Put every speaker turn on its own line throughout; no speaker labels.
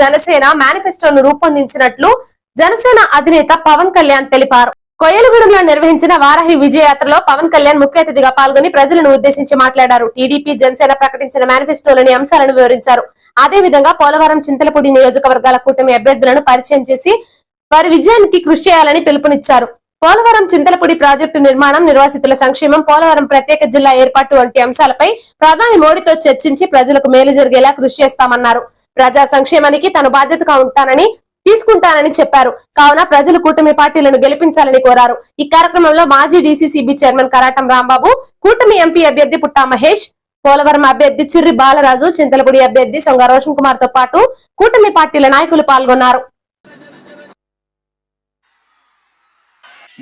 జనసేన మేనిఫెస్టోను రూపొందించినట్లు జనసేన అధినేత పవన్ కళ్యాణ్ తెలిపారు. కొయ్యలగూడెంలో నిర్వహించిన వారాహి విజయయాత్రలో పవన్ కళ్యాణ్ ముఖ్య అతిథిగా పాల్గొని ప్రజలను ఉద్దేశించి మాట్లాడారు. టీడీపీ జనసేన ప్రకటించిన మేనిఫెస్టోలోని అంశాలను వివరించారు. అదేవిధంగా పోలవరం చింతలపూడి నియోజకవర్గాల కూటమి అభ్యర్థులను పరిచయం చేసి వారి విజయానికి కృషి చేయాలని పిలుపునిచ్చారు. పోలవరం చింతలపూడి ప్రాజెక్టు నిర్మాణం నిర్వాసితుల సంక్షేమం పోలవరం ప్రత్యేక జిల్లా ఏర్పాటు వంటి అంశాలపై ప్రధాని మోడీతో చర్చించి ప్రజలకు మేలు జరిగేలా కృషి చేస్తామన్నారు. ప్రజా సంక్షేమానికి తను బాధ్యతగా ఉంటానని తీసుకుంటానని చెప్పారు. కావున ప్రజలు కూటమి పార్టీలను గెలిపించాలని కోరారు. ఈ కార్యక్రమంలో మాజీ డీసీసీబీ చైర్మన్ కరాటం రాంబాబు కూటమి ఎంపీ అభ్యర్థి పుట్టా మహేష్ పోలవరం అభ్యర్థి చిర్రి బాలరాజు చింతలపూడి అభ్యర్థి సొంగ రోషన్ కుమార్తో పాటు కూటమి పార్టీల నాయకులు పాల్గొన్నారు.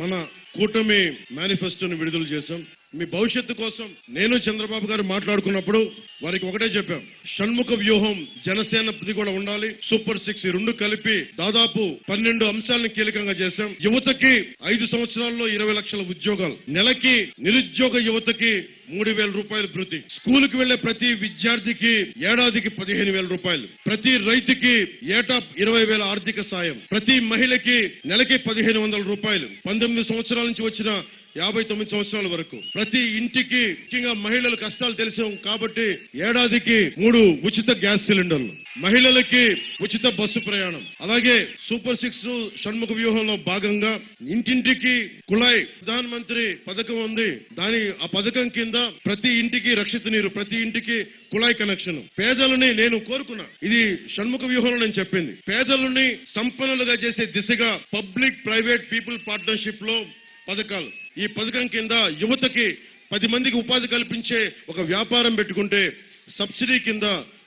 మన కూటమి మేనిఫెస్టోను విడుదల చేశాం. మీ భవిష్యత్తు కోసం నేను చంద్రబాబు గారు మాట్లాడుకున్నప్పుడు వారికి ఒకటే చెప్పాం. షణ్ముఖ వ్యూహం జనసేనది కూడా ఉండాలి. సూపర్ సిక్స్ రెండు కలిపి దాదాపు పన్నెండు అంశాలను కీలకంగా చేశాం. యువతకి ఐదు సంవత్సరాల్లో ఇరవై లక్షల ఉద్యోగాలు. నెలకి నిరుద్యోగ యువతకి మూడు వేల రూపాయలు భృతి. స్కూల్కి వెళ్ళే ప్రతి విద్యార్థికి ఏడాదికి పదిహేను వేల రూపాయలు. ప్రతి రైతుకి ఏటా ఇరవై వేల ఆర్థిక సాయం. ప్రతి మహిళకి నెలకి పదిహేను వందల రూపాయలు. పంతొమ్మిది సంవత్సరాల నుంచి వచ్చిన యాభై తొమ్మిది సంవత్సరాల వరకు ప్రతి ఇంటికి ముఖ్యంగా మహిళల కష్టాలు తెలిసాం కాబట్టి ఏడాదికి మూడు ఉచిత గ్యాస్ సిలిండర్లు. మహిళలకి ఉచిత బస్సు ప్రయాణం. అలాగే సూపర్ సిక్స్ షణ్ముఖ వ్యూహంలో భాగంగా ఇంటింటికి కుళాయి ప్రధాన మంత్రి పథకం ఉంది. దాని ఆ పథకం కింద ప్రతి ఇంటికి రక్షిత నీరు ప్రతి ఇంటికి కుళాయి కనెక్షన్. పేదలని నేను కోరుకున్నా. ఇది షణ్ముఖ వ్యూహంలో నేను చెప్పింది. పేదలని సంపన్నులుగా చేసే దిశగా పబ్లిక్ ప్రైవేట్ పీపుల్ పార్ట్నర్షిప్లో పథకాలు. ఈ పథకం కింద యువతకి పది మందికి ఉపాధి కల్పించే ఒక వ్యాపారం పెట్టుకుంటే సబ్సిడీ కింద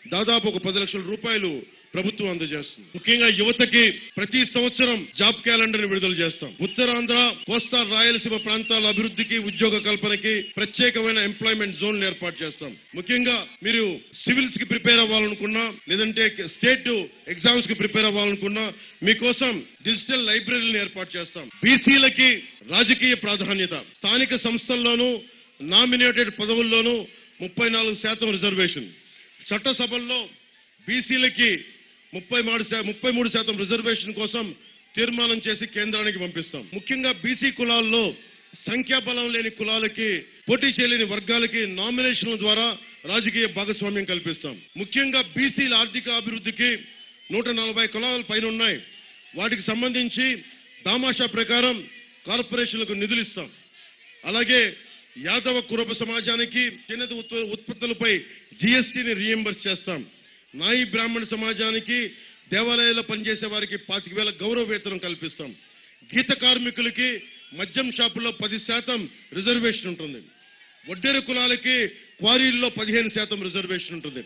దాదాపు ఒక పది లక్షల రూపాయలు ప్రభుత్వం అందజేస్తుంది. ముఖ్యంగా యువతకి ప్రతి సంవత్సరం జాబ్ క్యాలెండర్ విడుదల చేస్తాం. ఉత్తరాంధ్ర కోస్తా రాయలసీమ ప్రాంతాల అభివృద్ధికి ఉద్యోగ కల్పనకి ప్రత్యేకమైన ఎంప్లాయ్మెంట్ జోన్లు ఏర్పాటు చేస్తాం. ముఖ్యంగా మీరు సివిల్స్కి ప్రిపేర్ అవ్వాలనుకున్నా లేదంటే స్టేట్ ఎగ్జామ్స్కి ప్రిపేర్ అవ్వాలనుకున్నా మీకోసం డిజిటల్ లైబ్రరీని ఏర్పాటు చేస్తాం. బీసీలకి రాజకీయ ప్రాధాన్యత. స్థానిక సంస్థల్లోనూ నామినేటెడ్ పదవుల్లోనూ ముప్పై నాలుగు శాతం రిజర్వేషన్. చట్టసభల్లో బీసీలకి ముప్పై మూడు ముప్పై మూడు శాతం రిజర్వేషన్ కోసం తీర్మానం చేసి కేంద్రానికి పంపిస్తాం. ముఖ్యంగా బీసీ కులాల్లో సంఖ్యాబలం లేని కులాలకి పోటీ చేయలేని వర్గాలకి నామినేషన్ల ద్వారా రాజకీయ భాగస్వామ్యం కల్పిస్తాం. ముఖ్యంగా బీసీల ఆర్థిక అభివృద్ధికి నూట నలభై కులాల పైన ఉన్నాయి వాటికి సంబంధించి దామాషా ప్రకారం కార్పొరేషన్లకు నిధులు ఇస్తాం. అలాగే యాదవ కురబ సమాజానికి చిన్నది ఉత్ప- ఉత్పత్తులపై జీఎస్టీని రీఎంబర్స్ చేస్తాం. నాయి బ్రాహ్మణ సమాజానికి దేవాలయాల్లో పనిచేసే వారికి పాతిక వేల గౌరవ వేతనం కల్పిస్తాం. గీత కార్మికులకి మద్యం షాపుల్లో పది శాతం రిజర్వేషన్ ఉంటుంది. వడ్డేరు కులాలకి క్వారీల్లో పదిహేను శాతం రిజర్వేషన్ ఉంటుంది.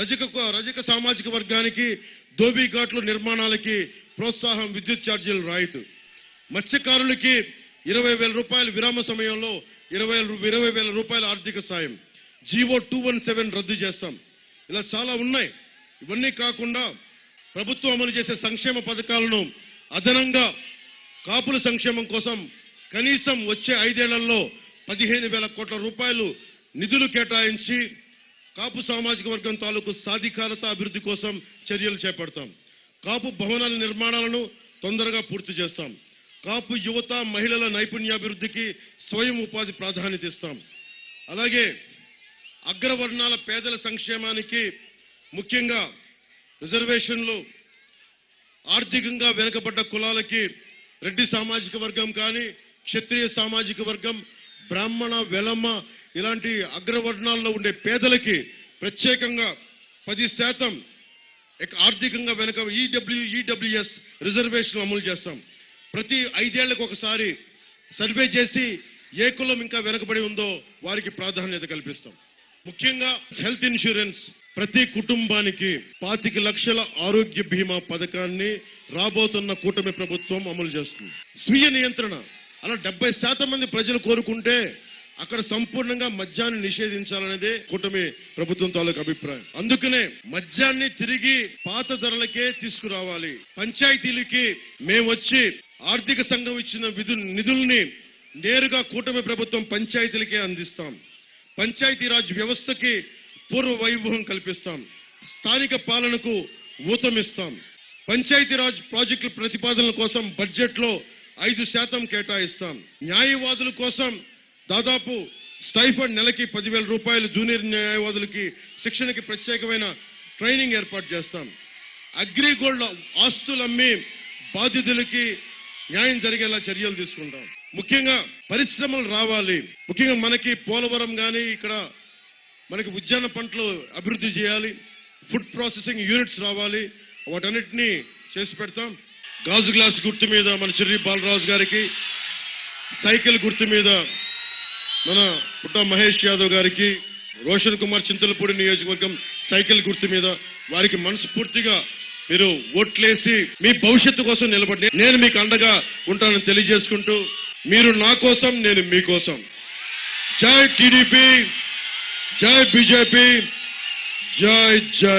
రజక రజక సామాజిక వర్గానికి ధోబీ ఘాట్లు నిర్మాణాలకి ప్రోత్సాహం విద్యుత్ ఛార్జీలు రాయితు. మత్స్యకారులకి ఇరవై వేల రూపాయలు విరామ సమయంలో ఇరవై ఇరవై వేల రూపాయల ఆర్థిక సాయం. జీవో టూ వన్ సెవెన్ రద్దు చేస్తాం. ఇలా చాలా ఉన్నాయి. ఇవన్నీ కాకుండా ప్రభుత్వం అమలు చేసే సంక్షేమ పథకాలను అదనంగా కాపుల సంక్షేమం కోసం కనీసం వచ్చే ఐదేళ్ళలో పదిహేను వేల కోట్ల రూపాయలు నిధులు కేటాయించి కాపు సామాజిక వర్గం తాలూకు సాధికారత అభివృద్ధి కోసం చర్యలు చేపడతాం. కాపు భవనాల నిర్మాణాలను తొందరగా పూర్తి చేస్తాం. కాపు యువత మహిళల నైపుణ్యాభివృద్ధికి స్వయం ఉపాధి ప్రాధాన్యత ఇస్తాం. అలాగే అగ్రవర్ణాల పేదల సంక్షేమానికి ముఖ్యంగా రిజర్వేషన్లు ఆర్థికంగా వెనుకబడ్డ కులాలకి రెడ్డి సామాజిక వర్గం కానీ క్షత్రియ సామాజిక వర్గం బ్రాహ్మణ వెలమ్మ ఇలాంటి అగ్రవర్ణాల్లో ఉండే పేదలకి ప్రత్యేకంగా పది శాతం ఆర్థికంగా వెనుక ఈడబ్ల్యూ ఈడబ్ల్యూఎస్ రిజర్వేషన్ అమలు చేస్తాం. ప్రతి ఐదేళ్ళకు ఒకసారి సర్వే చేసి ఏ కులం ఇంకా వెనకబడి ఉందో వారికి ప్రాధాన్యత కల్పిస్తాం. ముఖ్యంగా హెల్త్ ఇన్సూరెన్స్. ప్రతి కుటుంబానికి పాతిక లక్షల ఆరోగ్య బీమా పథకాన్ని రాబోతున్న కూటమి ప్రభుత్వం అమలు చేస్తుంది. స్వీయ నియంత్రణ. అలా డెబ్బై శాతం మంది ప్రజలు కోరుకుంటే అక్కడ సంపూర్ణంగా మద్యాన్ని నిషేధించాలనేదే కూటమి ప్రభుత్వం తాలూకు అభిప్రాయం. అందుకనే మద్యాన్ని తిరిగి పాత ధరలకే తీసుకురావాలి. పంచాయతీలకి మేము వచ్చి ఆర్థిక సంఘం ఇచ్చిన విధు నిధుల్ని నేరుగా కూటమి ప్రభుత్వం పంచాయతీలకే అందిస్తాం. పంచాయతీరాజ్ వ్యవస్థకి పూర్వ వైభవం కల్పిస్తాం. స్థానిక పాలనకు ఊతమిస్తాం పంచాయతీరాజ్ ప్రాజెక్టుల ప్రతిపాదనల కోసం బడ్జెట్లో ఐదు శాతం కేటాయిస్తాం. న్యాయవాదుల కోసం దాదాపు స్టైఫండ్ నెలకి పదివేల రూపాయలు జూనియర్ న్యాయవాదులకి శిక్షణకి ప్రత్యేకమైన ట్రైనింగ్ ఏర్పాటు చేస్తాం. అగ్రిగోల్డ్ ఆస్తులు అమ్మి బాధితులకి న్యాయం జరిగేలా చర్యలు తీసుకుంటాం. ముఖ్యంగా పరిశ్రమలు రావాలి. ముఖ్యంగా మనకి పోలవరం కానీ ఇక్కడ మనకి ఉద్యాన పంటలు అభివృద్ధి చేయాలి. ఫుడ్ ప్రాసెసింగ్ యూనిట్స్ రావాలి. వాటన్నిటినీ చేసి పెడతాం. గాజు గ్లాస్ గుర్తు మీద మన చిర్రి బాలరాజు గారికి సైకిల్ గుర్తు మీద మన పుట్ట మహేష్ యాదవ్ గారికి రోషన్ కుమార్ చింతలపూడి నియోజకవర్గం సైకిల్ గుర్తు మీద వారికి మనస్ఫూర్తిగా మీరు ఓట్లేసి మీ భవిష్యత్తు కోసం నిలబడి నేను మీకు అండగా ఉంటానని తెలియజేసుకుంటూ మీరు నా కోసం నేను మీకోసం జై టీడీపీ జై బీజేపీ జై జై